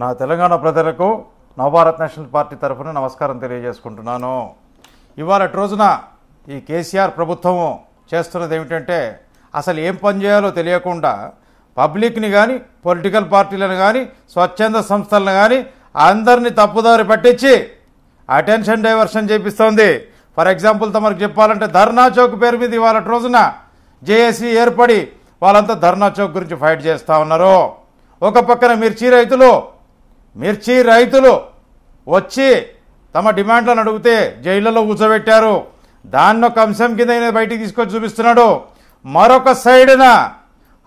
నా తెలంగాణ ప్రజలకు Navabharat national party తరఫున నమస్కారం తెలియజేసుకుంటున్నాను. ఇవాళ రోజున ఈ కేసీఆర్ ప్రభుత్వము చేస్తున్నది ఏమిటంటే అసలు ఏం పని చేయాలో తెలియకుండా పబ్లిక్ని కానీ పొలిటికల్ పార్టీలను కానీ స్వచ్ఛంద సంస్థలను కానీ అందరినీ తప్పుదారి పట్టించి అటెన్షన్ డైవర్షన్ చేపిస్తోంది. ఫర్ ఎగ్జాంపుల్ తమకు చెప్పాలంటే ధర్నా చౌక్ పేరు మీద ఇవాళ రోజున జేఏసీ ఏర్పడి వాళ్ళంతా ధర్నా చౌక్ గురించి ఫైట్ చేస్తూ ఉన్నారు. ఒక పక్కన మిర్చి రైతులు మిర్చి రైతులు వచ్చి తమ డిమాండ్లను అడిగితే జైళ్ళలో కూర్చోబెట్టారు. దాన్ని ఒక అంశం కింద బయటికి తీసుకొచ్చి చూపిస్తున్నాడు. మరొక సైడున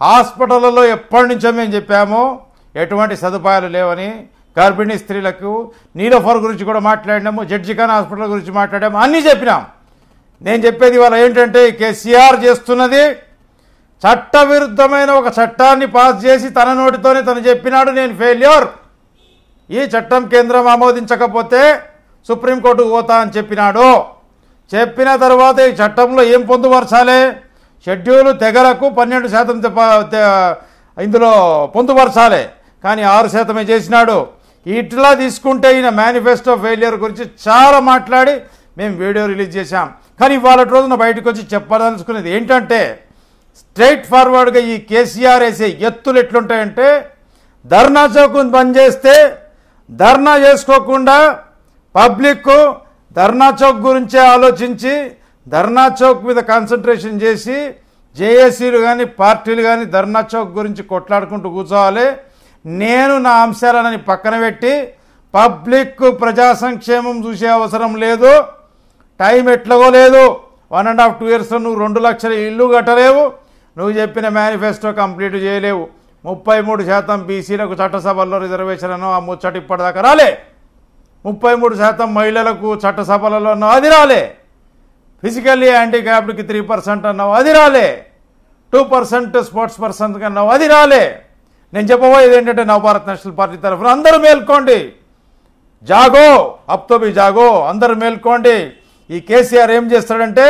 హాస్పిటల్లో ఎప్పటి నుంచో మేము చెప్పాము ఎటువంటి సదుపాయాలు లేవని గర్భిణీ స్త్రీలకు నీలోఫర్ గురించి కూడా మాట్లాడినాము జడ్జి ఖాన్ హాస్పిటల్ గురించి మాట్లాడాము అన్నీ చెప్పినాం. నేను చెప్పేది ఇవాళ ఏంటంటే కేసీఆర్ చేస్తున్నది చట్టవిరుద్ధమైన ఒక చట్టాన్ని పాస్ చేసి తన నోటితోనే తను చెప్పినాడు నేను ఫెయిల్యూర్. ఈ చట్టం కేంద్రం ఆమోదించకపోతే సుప్రీంకోర్టుకు పోతా అని చెప్పినాడు. చెప్పిన తర్వాత ఈ చట్టంలో ఏం పొందుపరచాలి? షెడ్యూల్ తెగలకు పన్నెండు శాతం ఇందులో పొందుపరచాలి. కానీ ఆరు శాతమే చేసినాడు. ఇట్లా తీసుకుంటే ఈయన మేనిఫెస్టో ఫెయిలియర్ గురించి చాలా మాట్లాడి మేము వీడియో రిలీజ్ చేశాం. కానీ ఇవాళ రోజున బయటకు వచ్చి చెప్పదలుచుకునేది ఏంటంటే స్ట్రైట్ ఫార్వర్డ్గా ఈ కేసీఆర్ వేసే ఎత్తులు ఎట్లుంటాయంటే ధర్నా చౌక్ను బంద్ చేస్తే ధర్నా చేసుకోకుండా పబ్లిక్ ధర్నా చౌక్ గురించే ఆలోచించి ధర్నా చౌక్ మీద కాన్సన్ట్రేషన్ చేసి జేఏసీలు కానీ పార్టీలు కానీ ధర్నా చౌక్ గురించి కొట్లాడుకుంటూ కూర్చోవాలి. నేను నా అంశాలని పక్కన పెట్టి పబ్లిక్ ప్రజా సంక్షేమం చూసే అవసరం లేదు. టైం ఎట్లాగో లేదు. వన్ అండ్ హాఫ్ టూ ఇయర్స్లో నువ్వు రెండు లక్షల ఇల్లు కట్టలేవు. నువ్వు చెప్పిన మేనిఫెస్టో కంప్లీట్ చేయలేవు. ముప్పై మూడు శాతం బీసీలకు చట్టసభల్లో రిజర్వేషన్ ఆ ముచ్చట ఇప్పటిదాకా రాలే. ముప్పై మూడు శాతం మహిళలకు చట్టసభలలో అన్నావు అది రాలే. ఫిజికల్లీ హ్యాండిక్యాప్డ్కి త్రీ పర్సెంట్ అన్నావు అది రాలే. టూ పర్సెంట్ స్పోర్ట్స్ పర్సన్కి అన్నావు అది రాలే. నేను చెప్పబోయేది ఏంటంటే నవభారత్ నేషనల్ పార్టీ తరఫున అందరూ మేల్కోండి. జాగో అప్తోబి జాగో అందరూ మేల్కోండి. ఈ కేసీఆర్ ఏం చేస్తాడంటే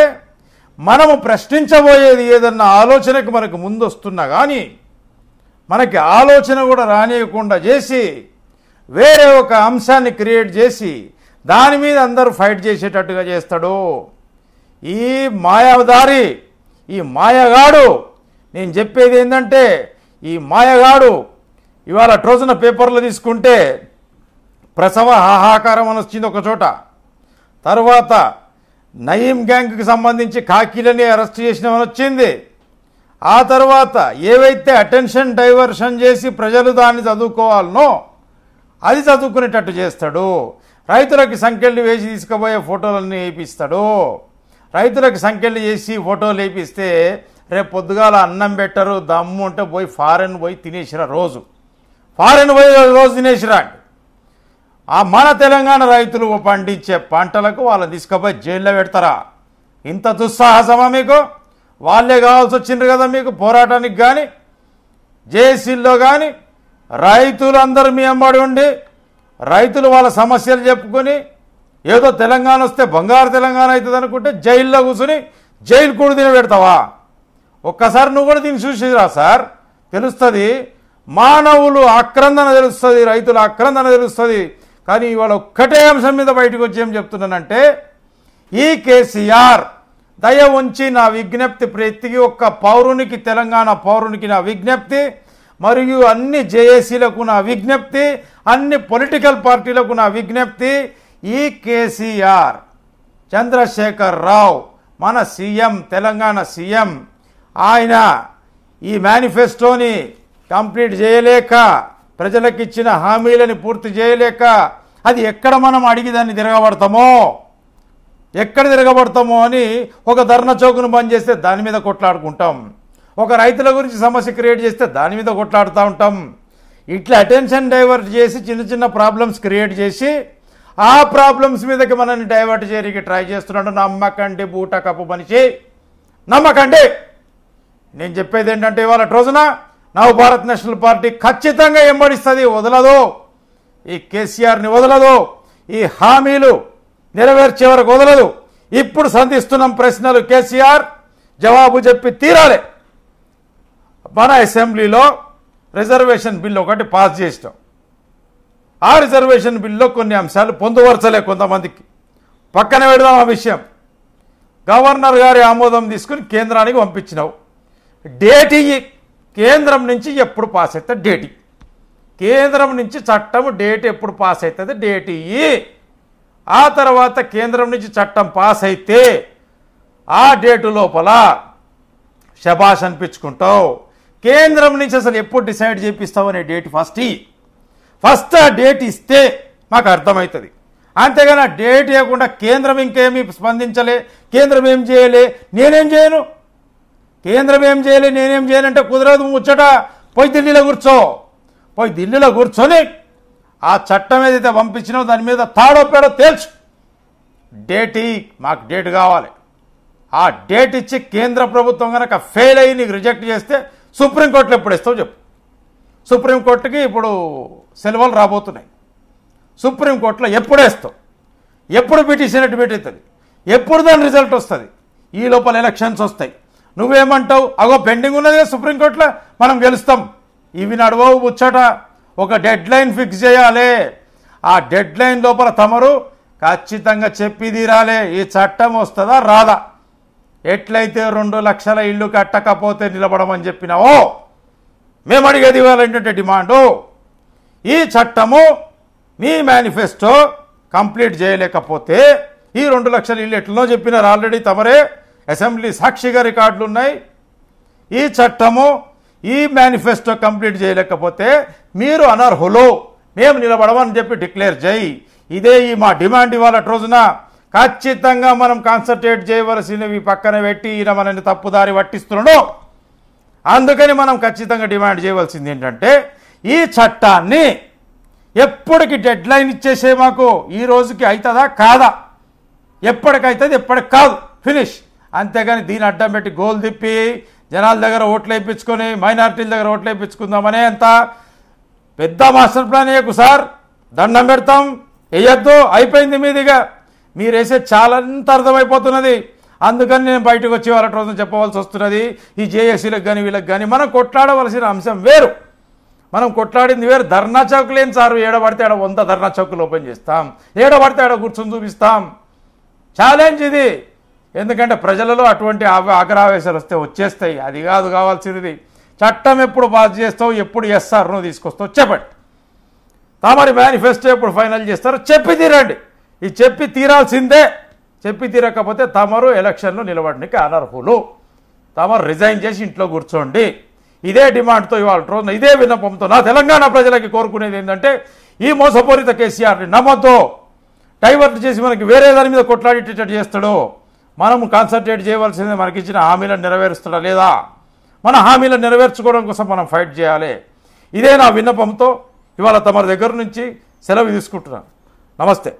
మనము ప్రశ్నించబోయేది ఏదన్నా ఆలోచనకు మనకు ముందు వస్తున్నా కానీ మనకి ఆలోచన కూడా రానియకుండా చేసి వేరే ఒక అంశాన్ని క్రియేట్ చేసి దాని మీద అందరూ ఫైట్ చేసేటట్టుగా చేస్తాడు. ఈ మాయాదారి ఈ మాయగాడు నేను చెప్పేది ఏంటంటే ఈ మాయగాడు ఇవాళ ట్రోజన పేపర్లు తీసుకుంటే ప్రసవ హాహాకారం అని వచ్చింది ఒకచోట తర్వాత నయీం గ్యాంగ్కి సంబంధించి కాకీలని అరెస్ట్ చేసినామని వచ్చింది. ఆ తర్వాత ఏవైతే అటెన్షన్ డైవర్షన్ చేసి ప్రజలు దాన్ని చదువుకోవాలనో అది చదువుకునేటట్టు చేస్తాడు. రైతులకి సంఖ్యలు వేసి తీసుకుపోయే ఫోటోలన్నీ వేయిస్తాడు రైతులకు సంఖ్యలు చేసి ఫోటోలు వేయిస్తే రేపు పొద్దుగాల అన్నం పెట్టరు దమ్ము ఉంటే పోయి ఫారెన్ పోయి తినేసిరా రోజు. ఫారెన్ పోయి రోజు తినేసిరా ఆ మన తెలంగాణ రైతులు పండించే పంటలకు వాళ్ళని తీసుకుపోయి జైల్లో పెడతారా? ఇంత దుస్సాహసమా మీకు? వాళ్ళే కావాల్సి వచ్చిండ్రు కదా మీకు పోరాటానికి కానీ జేఏసీల్లో కానీ రైతులందరూ మీ అమ్మడి ఉండి రైతులు వాళ్ళ సమస్యలు చెప్పుకొని ఏదో తెలంగాణ వస్తే బంగారు తెలంగాణ అవుతుంది అనుకుంటే జైల్లో కూర్చుని జైలు కూడా తిని పెడతావా? ఒక్కసారి నువ్వు కూడా దీన్ని చూసిరా సార్? తెలుస్తుంది. మానవులు ఆక్రందన తెలుస్తుంది రైతుల ఆక్రందన తెలుస్తుంది. కానీ ఇవాళ ఒక్కటే అంశం మీద బయటకు వచ్చి ఏం చెప్తున్నానంటే ఈ కేసీఆర్ దయ ఉంచి నా విజ్ఞప్తి ప్రతి ఒక్క పౌరునికి తెలంగాణ పౌరునికి నా విజ్ఞప్తి మరియు అన్ని జేఏసీలకు నా విజ్ఞప్తి అన్ని పొలిటికల్ పార్టీలకు నా విజ్ఞప్తి ఈ కేసీఆర్ చంద్రశేఖర్ రావు మన సీఎం తెలంగాణ సీఎం ఆయన ఈ మేనిఫెస్టోని కంప్లీట్ చేయలేక ప్రజలకు ఇచ్చిన హామీలని పూర్తి చేయలేక అది ఎక్కడ మనం అడిగి దాన్ని తిరగబడతామో? ఎక్కడ తిరగబడతామో అని ఒక ధర్నా చౌకును బంద్ చేస్తే దాని మీద కొట్లాడుకుంటాం. ఒక రైతుల గురించి సమస్య క్రియేట్ చేస్తే దాని మీద కొట్లాడుతూ ఉంటాం. ఇట్లా అటెన్షన్ డైవర్ట్ చేసి చిన్న చిన్న ప్రాబ్లమ్స్ క్రియేట్ చేసి ఆ ప్రాబ్లమ్స్ మీదకి మనల్ని డైవర్ట్ చేయడానికి ట్రై చేస్తున్నాడు. నమ్మకండి బూట కప్పు మనిషి. నమ్మకండి. నేను చెప్పేది ఏంటంటే ఇవాళ రోజున నవ్ భారత్ నేషనల్ పార్టీ ఖచ్చితంగా ఎంబడిస్తుంది వదలదు. ఈ కేసీఆర్ని వదలదు. ఈ హామీలు నెరవేర్చే వరకు వదలదు. ఇప్పుడు సంధిస్తున్నాం ప్రశ్నలు కేసీఆర్ జవాబు చెప్పి తీరాలి. మన అసెంబ్లీలో రిజర్వేషన్ బిల్ ఒకటి పాస్ చేసినాం. ఆ రిజర్వేషన్ బిల్లో కొన్ని అంశాలు పొందుపరచలే కొంతమందికి. పక్కన పెడదాం ఆ విషయం. గవర్నర్ గారి ఆమోదం తీసుకుని కేంద్రానికి పంపించినావు. డేట్ ఇయ్యి కేంద్రం నుంచి ఎప్పుడు పాస్ అవుతుంది డేట్ కేంద్రం నుంచి చట్టం డేట్ ఎప్పుడు పాస్ అవుతుంది డేట్ ఇయ్యి ఆ తర్వాత కేంద్రం నుంచి చట్టం పాస్ అయితే ఆ డేటు లోపల శబాష్ అనిపించుకుంటావు. కేంద్రం నుంచి అసలు ఎప్పుడు డిసైడ్ చేపిస్తావు అనే డేట్ ఫస్ట్ ఫస్ట్ ఆ డేట్ ఇస్తే మాకు అర్థమవుతుంది. అంతేగాని ఆ డేట్ ఇవ్వకుండా కేంద్రం ఇంకేమీ స్పందించలే కేంద్రం ఏం చేయలే నేనేం చేయను? కేంద్రం ఏం చేయలే నేనేం చేయనంటే కుదరదు ముచ్చట. పోయి ఢిల్లీలో కూర్చో. పోయి ఢిల్లీలో కూర్చొని ఆ చట్టం ఏదైతే పంపించినో దాని మీద తాడో పేడో తేల్చు. డేట్ మాకు డేట్ కావాలి. ఆ డేట్ ఇచ్చి కేంద్ర ప్రభుత్వం కనుక ఫెయిల్ అయ్యి నీకు రిజెక్ట్ చేస్తే సుప్రీంకోర్టులో ఎప్పుడు ఇస్తావు చెప్పు. సుప్రీంకోర్టుకి ఇప్పుడు సెలవులు రాబోతున్నాయి. సుప్రీంకోర్టులో ఎప్పుడేస్తావు ఎప్పుడు పిటిషన్ అడ్మిట్ అవుతుంది? ఎప్పుడు దాని రిజల్ట్ వస్తుంది? ఈ లోపల ఎలక్షన్స్ వస్తాయి. నువ్వేమంటావు? అగో పెండింగ్ ఉన్నది సుప్రీంకోర్టులో మనం గెలుస్తాం. ఇవి నడవవు ముచ్చట. ఒక డెడ్ లైన్ ఫిక్స్ చేయాలి. ఆ డెడ్ లైన్ లోపల తమరు ఖచ్చితంగా చెప్పి తీరాలి ఈ చట్టం వస్తుందా రాదా? ఎట్లయితే రెండు లక్షల ఇల్లు కట్టకపోతే నిలబడమని చెప్పినావో మేము అడిగేది ఇవాళ ఏంటంటే డిమాండు? ఈ చట్టము మీ మేనిఫెస్టో కంప్లీట్ చేయలేకపోతే ఈ రెండు లక్షల ఇల్లు ఎట్లనో చెప్పినారు ఆల్రెడీ తమరే. అసెంబ్లీ సాక్షిగా రికార్డులు ఉన్నాయి ఈ చట్టము ఈ మేనిఫెస్టో కంప్లీట్ చేయలేకపోతే మీరు అనర్హులు. మేము నిలబడమని చెప్పి డిక్లేర్ చేయి. ఇదే ఈ మా డిమాండ్ ఇవాళ రోజున. ఖచ్చితంగా మనం కాన్సన్ట్రేట్ చేయవలసినవి పక్కన పెట్టి ఈయన మనల్ని తప్పుదారి పట్టిస్తున్నాడు. అందుకని మనం ఖచ్చితంగా డిమాండ్ చేయవలసింది ఏంటంటే ఈ చట్టాన్ని ఎప్పటికి డెడ్ లైన్ ఇచ్చేసే మాకు ఈ రోజుకి అవుతుందా కాదా? ఎప్పటికైతుంది ఎప్పటికి కాదు. ఫినిష్ అంతేగాని దీని అడ్డం పెట్టి గోల్ తిప్పి జనాల దగ్గర ఓట్లు వేయించుకొని మైనారిటీల దగ్గర ఓట్లు వేయించుకుందామనే అంత పెద్ద మాస్టర్ ప్లాన్ వేయకు సార్? దండం పెడతాం. వేయద్దు. అయిపోయింది మీదిగా. మీరు వేసే చాలా అంత అర్థమైపోతున్నది. అందుకని నేను బయటకు వచ్చి వాళ్ళ రోజున చెప్పవలసి వస్తున్నది. ఈ జేఏసీలకు కానీ వీళ్ళకి కానీ మనం కొట్లాడవలసిన అంశం వేరు. మనం కొట్లాడింది వేరు. ధర్నా చౌకులు లేని సారు ఏడబడితే ఆడ వంద ధర్నా చౌకులు ఓపెన్ చేస్తాం. ఏడబడితే ఆడ కూర్చొని చూపిస్తాం. ఛాలెంజ్ ఇది. ఎందుకంటే ప్రజలలో అటువంటి ఆవ- ఆగ్రహావేశాలు వస్తే వచ్చేస్తాయి. అది కాదు కావాల్సింది చట్టం ఎప్పుడు పాస్ చేస్తావు ఎప్పుడు ఎస్ఆర్ను తీసుకొస్తావు చెప్పండి. తమరి మేనిఫెస్టో ఎప్పుడు ఫైనల్ చేస్తారో చెప్పి తీరండి. ఇది చెప్పి తీరాల్సిందే. చెప్పి తీరకపోతే తమరు ఎలక్షన్లో నిలబడడానికి అనర్హులు. తమరు రిజైన్ చేసి ఇంట్లో కూర్చోండి. ఇదే డిమాండ్తో ఇవాళ రోజున ఇదే విన్నపంతో నా తెలంగాణ ప్రజలకి కోరుకునేది ఏంటంటే ఈ మోసపూరిత కేసీఆర్ని నమ్మద్దు. డైవర్ట్ చేసి మనకి వేరే దాని మీద కొట్లాడేటట్టు చేస్తాడు. మనం కాన్సన్ట్రేట్ చేయవలసింది మనకిచ్చిన హామీలను నెరవేరుస్తాడా లేదా? మన హామీలను నెరవేర్చుకోవడం కోసం మనం ఫైట్ చేయాలి. ఇదే నా విన్నపంతో ఇవాళ తమ దగ్గర నుంచి సెలవు తీసుకుంటున్నాను. నమస్తే.